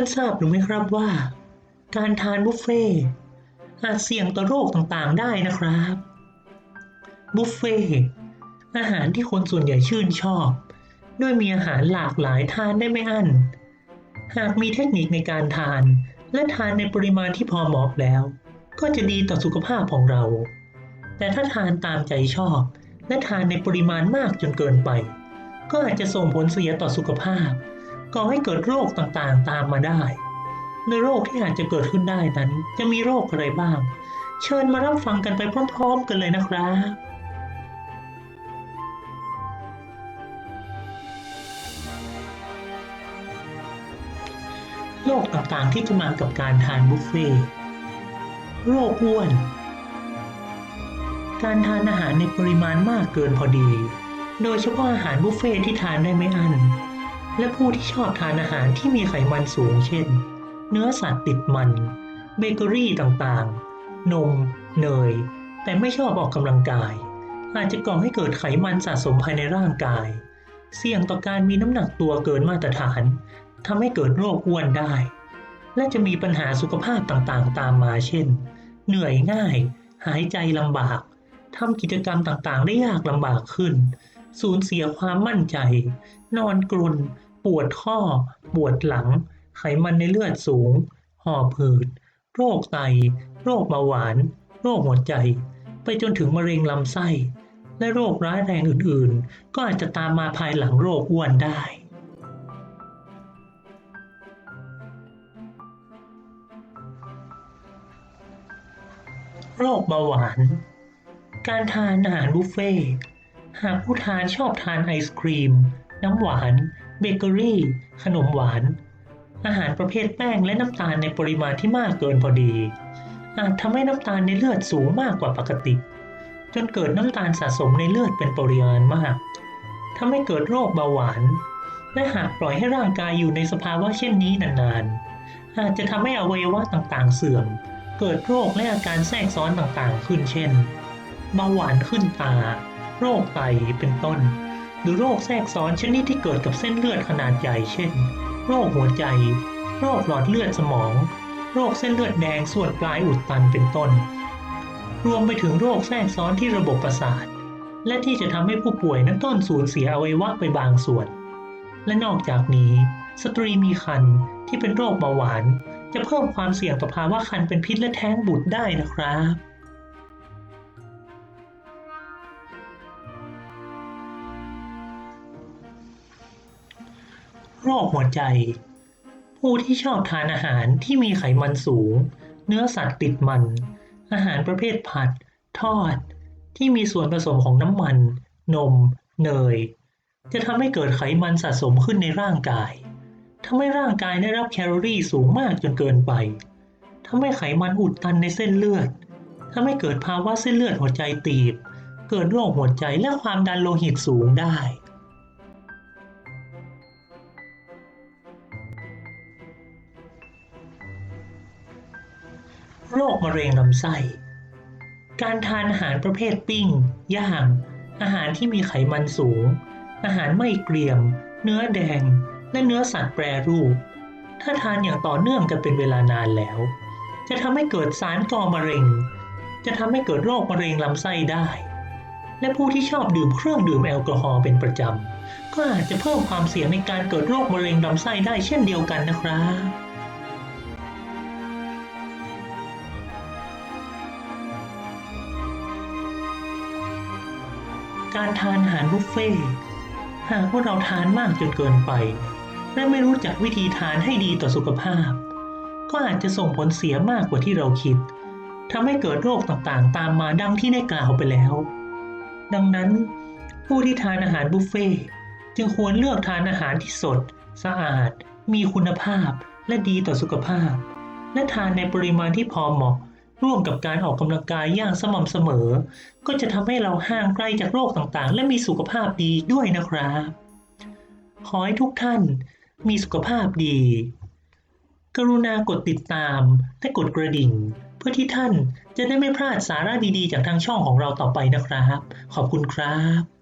ท่านทราบหรือไม่ครับว่า การทานบุฟเฟ่อาจเสี่ยงต่อโรคต่างๆได้นะครับ บุฟเฟ่อาหารที่คนส่วนใหญ่ชื่นชอบ ด้วยมีอาหารหลากหลายทานได้ไม่อั้น หากมีเทคนิคในการทาน และทานในปริมาณที่พอเหมาะแล้ว ก็จะดีต่อสุขภาพของเรา แต่ถ้าทานตามใจชอบ และทานในปริมาณมากจนเกินไป ก็อาจจะส่งผลเสียต่อสุขภาพ ก่อให้เกิดโรคต่างๆตามมาได้ ในโรคที่อาจจะเกิดขึ้นได้นั้น จะมีโรคอะไรบ้าง เชิญมารับฟังกันไปพร้อมๆกันเลยนะครับโรคต่างๆที่จะมากับการทานบุฟเฟ่โรคอ้วน การทานอาหารในปริมาณมากเกินพอดี โดยเฉพาะอาหารบุฟเฟ่ที่ทานได้ไม่อั้น และผู้ที่ชอบทานอาหารที่มีไขมันสูงเช่น เนื้อสัตว์ติดมัน เบเกอรี่ต่างๆ นม เนย แต่ไม่ชอบออกกำลังกาย อาจจะก่อให้เกิดไขมันสะสมภายในร่างกาย เสี่ยงต่อการมีน้ำหนักตัวเกินมาตรฐานทำให้เกิดโรคอ้วนได้ และจะมีปัญหาสุขภาพต่างๆ ตามมาเช่น เหนื่อยง่าย หายใจลำบากทำกิจกรรมต่างๆ ได้ยากลำบากขึ้น สูญเสียความมั่นใจ นอนกรน ปวดข้อ ปวดหลัง ไขมันในเลือดสูง หอบหืด โรคไต โรคเบาหวาน โรคหัวใจ ไปจนถึงมะเร็งลำไส้ และโรคร้ายแรงอื่นๆ ก็อาจจะตามมาภายหลังโรคอ้วนได้ โรคเบาหวาน การทานอาหารบุฟเฟ่หากผู้ทานชอบทานไอศครีม น้ำหวาน เบเกอรี่ ขนมหวาน อาหารประเภทแป้งและน้ำตาลในปริมาณที่มากเกินพอดี อาจทำให้น้ำตาลในเลือดสูงมากกว่าปกติ จนเกิดน้ำตาลสะสมในเลือดเป็นปริมาณมากทำให้เกิดโรคเบาหวาน และหากปล่อยให้ร่างกายอยู่ในสภาวะเช่นนี้นานๆ อาจจะทำให้อวัยวะต่างๆ เสื่อม เกิดโรคและอาการแทรกซ้อนต่างๆ ขึ้นเช่นเบาหวานขึ้นตา โรคไตเป็นต้น หรือโรคแทรกซ้อนชนิดที่เกิดกับเส้นเลือดขนาดใหญ่เช่น โรคหัวใจ โรคหลอดเลือดสมอง โรคเส้นเลือดแดงส่วนปลายอุดตันเป็นต้น รวมไปถึงโรคแทรกซ้อนที่ระบบประสาท และที่จะทำให้ผู้ป่วยนั้นต้นสูญเสียอวัยวะไปบางส่วน และนอกจากนี้ สตรีมีครรภ์ที่เป็นโรคเบาหวาน จะเพิ่มความเสี่ยงต่อภาวะครรภ์เป็นพิษและแท้งบุตรได้นะครับ โรคหัวใจ ผู้ที่ชอบทานอาหารที่มีไขมันสูง เนื้อสัตว์ติดมัน อาหารประเภทผัด ทอด ที่มีส่วนผสมของน้ำมัน นม เนย จะทำให้เกิดไขมันสะสมขึ้นในร่างกายทำให้ร่างกายได้รับแคลอรี่สูงมากจนเกินไปทำให้ไขมันอุดตันในเส้นเลือดทำให้เกิดภาวะเส้นเลือดหัวใจตีบ เกิดโรคหัวใจและความดันโลหิตสูงได้ โรคมะเร็งลำไส้ การทานอาหารประเภทปิ้ง ย่าง อาหารที่มีไขมันสูง อาหารไม่เกรียม เนื้อแดง และเนื้อสัตว์แปรรูป ถ้าทานอย่างต่อเนื่องกันเป็นเวลานานแล้ว จะทำให้เกิดสารก่อมะเร็ง จะทำให้เกิดโรคมะเร็งลำไส้ได้ และผู้ที่ชอบดื่มเครื่องดื่มแอลกอฮอล์เป็นประจำก็อาจจะเพิ่มความเสี่ยงในการเกิดโรคมะเร็งลำไส้ได้เช่นเดียวกันนะครับ การทานอาหารบุฟเฟ่หากว่าเราทานมากจนเกินไป และไม่รู้จักวิธีทานให้ดีต่อสุขภาพ ก็อาจจะส่งผลเสียมากกว่าที่เราคิดทำให้เกิดโรคต่างๆ ตามมาดังที่ได้กล่าวไปแล้ว ดังนั้นผู้ที่ทานอาหารบุฟเฟ่จึงควรเลือกทานอาหารที่สด สะอาด มีคุณภาพ และดีต่อสุขภาพ และทานในปริมาณที่พอเหมาะ ร่วมกับการออกกำลังกายอย่างสม่ำเสมอ ก็จะทำให้เราห่างไกลจากโรคต่างๆ และมีสุขภาพดีด้วยนะครับ ขอให้ทุกท่านมีสุขภาพดี กรุณากดติดตามและกดกระดิ่ง เพื่อที่ท่านจะได้ไม่พลาดสาระดีๆ จากทางช่องของเราต่อไปนะครับ ขอบคุณครับ